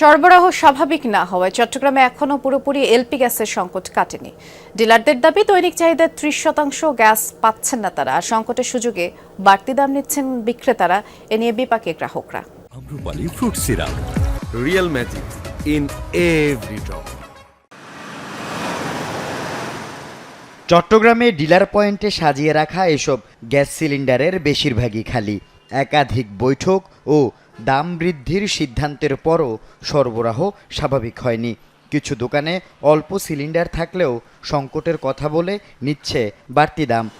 সরবরাহ স্বাভাবিক না হওয়ায় চট্টগ্রামে এখনও পুরোপুরি এলপি গ্যাসের সংকট কাটেনি। ডিলারদের দাবি দৈনিক চাহিদার ত্রিশ শতাংশ গ্যাস পাচ্ছেন না তারা। আর সংকটের সুযোগে বাড়তি দাম নিচ্ছেন বিক্রেতারা। এ নিয়ে বিপাকে গ্রাহকরা। Amrapali fruit syrup magic in every drop. চট্টগ্রামে ডিলার পয়েন্টে সাজিয়ে রাখা এসব গ্যাস সিলিন্ডারের বেশিরভাগই খালি। একাধিক বৈঠক ও দাম বৃদ্ধির সিদ্ধান্তের পরও সরবরাহ স্বাভাবিক হয়নি। কিছু দোকানে অল্প সিলিন্ডার থাকলেও সংকটের কথা বলে নিচ্ছে বাড়তি দাম।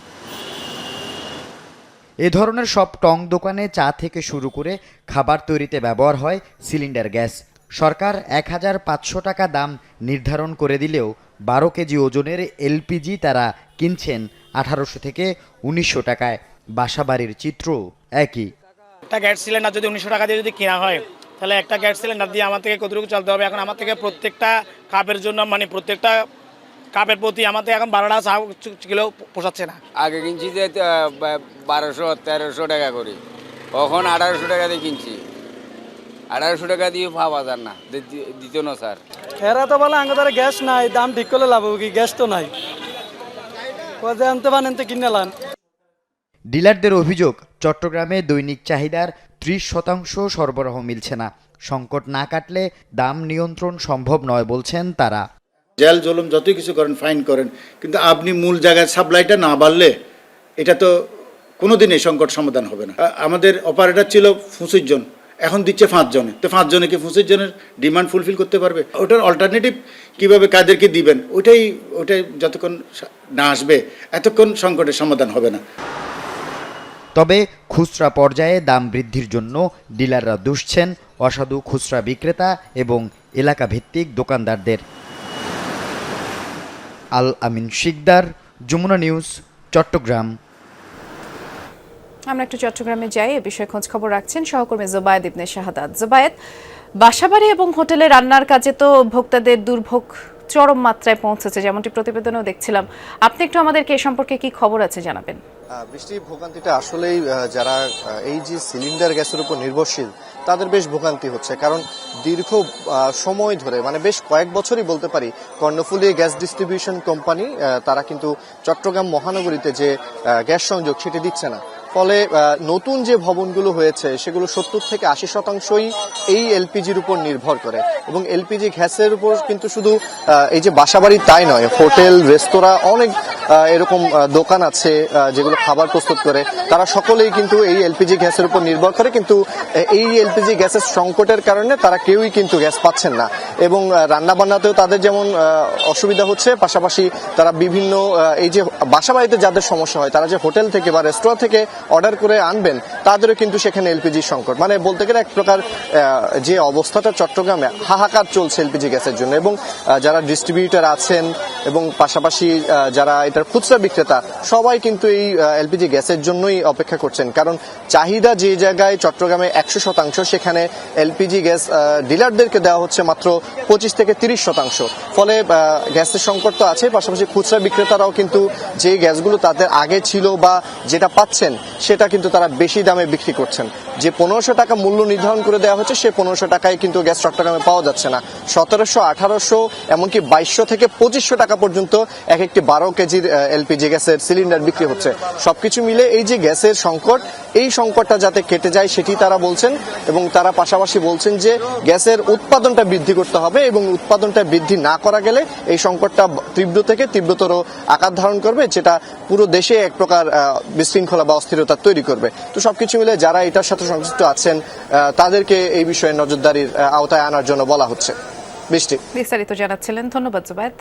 এ ধরনের সব টং দোকানে চা থেকে শুরু করে খাবার তৈরিতে ব্যবহার হয় সিলিন্ডার গ্যাস। সরকার এক হাজার পাঁচশো টাকা দাম নির্ধারণ করে দিলেও বারো কেজি ওজনের এলপিজি তারা কিনছেন আঠারোশো থেকে উনিশশো টাকায়। বাসাবাড়ির চিত্র একই। একটা গ্যাস সিলিন্ডার যদি উনিশশো টাকা দিয়ে যদি কেনা হয় তাহলে একটা গ্যাস সিলিন্ডার দিয়ে আমার থেকে কতটুকু চলতে হবে? এখন আমার থেকে প্রত্যেকটা কাপের জন্য মানে প্রত্যেকটা কাপের প্রতি আমাদের এখন বারোটা চা কিলো পোষাচ্ছে না। আগে কিনছি যে বারোশো তেরোশো টাকা করে। কখন আঠারোশো টাকা দিয়ে কিনছি। আঠারোশো টাকা দিয়ে পাওয়া যান না দিত না স্যার। এরা তো বলে দ্বারা গ্যাস নাই দাম ঠিক করলে লাভ হবে কি? গ্যাস তো নাই। আনতে পারেন তো কিনে লান। ডিলারদের অভিযোগ, চট্টগ্রামে দৈনিক চাহিদার ত্রিশ শতাংশ সরবরাহ মিলছে না। সংকট না কাটলে দাম নিয়ন্ত্রণ সম্ভব নয় বলছেন তারা। জেল, জলম যতই কিছু করেন, ফাইন করেন, কিন্তু আপনি মূল জায়গায় সাপ্লাইটা না বাড়লে এটা তো কোনোদিন এই সংকট সমাধান হবে না। আমাদের অপারেটর ছিল পঁচিশ জন, এখন দিচ্ছে পাঁচ জনে। তো পাঁচ জনে কি পঁচিশ জনের ডিমান্ড ফুলফিল করতে পারবে? ওটার অল্টারনেটিভ কীভাবে কাদেরকে দিবেন? ওইটাই ওটাই যতক্ষণ না আসবে, এতক্ষণ সংকটের সমাধান হবে না। তবে খুচরা পর্যায়ে দাম বৃদ্ধির জন্য ডিলাররা দুষছেন, অসাধু খুচরা বিক্রেতা এবং এলাকা ভিত্তিক দোকানদারদের। আল আমিন শিকদার, যমুনা নিউজ, চট্টগ্রাম। আমরা একটু চট্টগ্রামে যাই, এ বিষয়ে খোঁজ খবর রাখছেন সহকর্মী জোবায়েদ ইবনে শাহাদাত। জোবায়েদ, বাসাবাড়ি এবং হোটেলে রান্নার কাজে তো ভোক্তাদের দুর্ভোগ চরম মাত্রায় পৌঁছেছে, যেমনটি প্রতিবেদনেও দেখছিলাম। আপনি একটু আমাদেরকে এ সম্পর্কে কি খবর আছে জানাবেন? বৃষ্টি ভোগান্তিটা আসলেই যারা এই যে সিলিন্ডার গ্যাসের উপর নির্ভরশীল, তাদের বেশ ভোগান্তি হচ্ছে। কারণ দীর্ঘ সময় ধরে মানে বেশ কয়েক বছরই বলতে পারি, কর্ণফুলী গ্যাস ডিস্ট্রিবিউশন কোম্পানি তারা কিন্তু চট্টগ্রাম মহানগরীতে যে গ্যাস সংযোগ, সেটি দিচ্ছে না। ফলে নতুন যে ভবনগুলো হয়েছে, সেগুলো সত্তর থেকে আশি শতাংশই এই এলপিজির উপর নির্ভর করে। এবং এলপিজি গ্যাসের উপর কিন্তু শুধু এই যে বাসাবাড়ি তাই নয়, হোটেল, রেস্তোরাঁ, অনেক এরকম দোকান আছে যেগুলো খাবার প্রস্তুত করে, তারা সকলেই কিন্তু এই এলপিজি গ্যাসের উপর নির্ভর করে, কিন্তু এই এলপিজি গ্যাসের সংকটের কারণে তারা কেউই কিন্তু গ্যাস পাচ্ছেন না। এবং রান্না বান্নাতেও তাদের যেমন অসুবিধা হচ্ছে, পাশাপাশি তারা বিভিন্ন এই যে বাসা বাড়িতে যাদের সমস্যা হয়, তারা যে হোটেল থেকে বা রেস্তোরাঁ থেকে অর্ডার করে আনবেন, তাদেরও কিন্তু সেখানে এলপিজি সংকট। মানে বলতে গেলে এক প্রকার যে অবস্থাটা চট্টগ্রামে হাহাকার চলছে এলপিজি গ্যাসের জন্য, এবং যারা ডিস্ট্রিবিউটর আছেন এবং পাশাপাশি যারা এটার খুচরা বিক্রেতা, সবাই কিন্তু এই এলপিজি গ্যাসের জন্যই অপেক্ষা করছেন। কারণ চাহিদা যে জায়গায় চট্টগ্রামে একশো শতাংশ, সেখানে এলপিজি গ্যাস ডিলারদেরকে দেওয়া হচ্ছে মাত্র পঁচিশ থেকে তিরিশ শতাংশ। ফলে গ্যাসের সংকট তো আছে পাশাপাশি খুচরা বিক্রেতারাও কিন্তু যে গ্যাসগুলো তাদের আগে ছিল বা যেটা পাচ্ছেন, সেটা কিন্তু তারা বেশি দামে বিক্রি করছেন। যে পনেরোশো টাকা মূল্য নির্ধারণ করে দেওয়া হচ্ছে, সে পনেরোশো টাকায় কিন্তু গ্যাস চট্টগ্রামে পাওয়া যাচ্ছে না। সতেরোশো, আঠারোশো, এমনকি বাইশশো থেকে পঁচিশশো টাকা পর্যন্ত এক একটি বারো কেজির এলপিজি গ্যাসের সিলিন্ডার বিক্রি হচ্ছে। সবকিছু মিলে এই যে গ্যাসের সংকট, এই সংকটটা যাতে কেটে যায় সেটি তারা বলছেন এবং তারা পাশাপাশি বলছেন যে গ্যাসের উৎপাদনটা বৃদ্ধি করতে হবে এবং উৎপাদনটা বৃদ্ধি না করা গেলে এই সংকটটা তীব্র থেকে তীব্রতর আকার ধারণ করবে, যেটা পুরো দেশে এক প্রকার বিশৃঙ্খলা বা অস্থিরতা তৈরি করবে। তো সবকিছু মিলে যারা এটার সাথে সংশ্লিষ্ট আছেন তাদেরকে এই বিষয়ে নজরদারির আওতায় আনার জন্য বলা হচ্ছে। বৃষ্টি। বিস্তারিত জানাচ্ছিলেন, ধন্যবাদ, জোবায়েদ।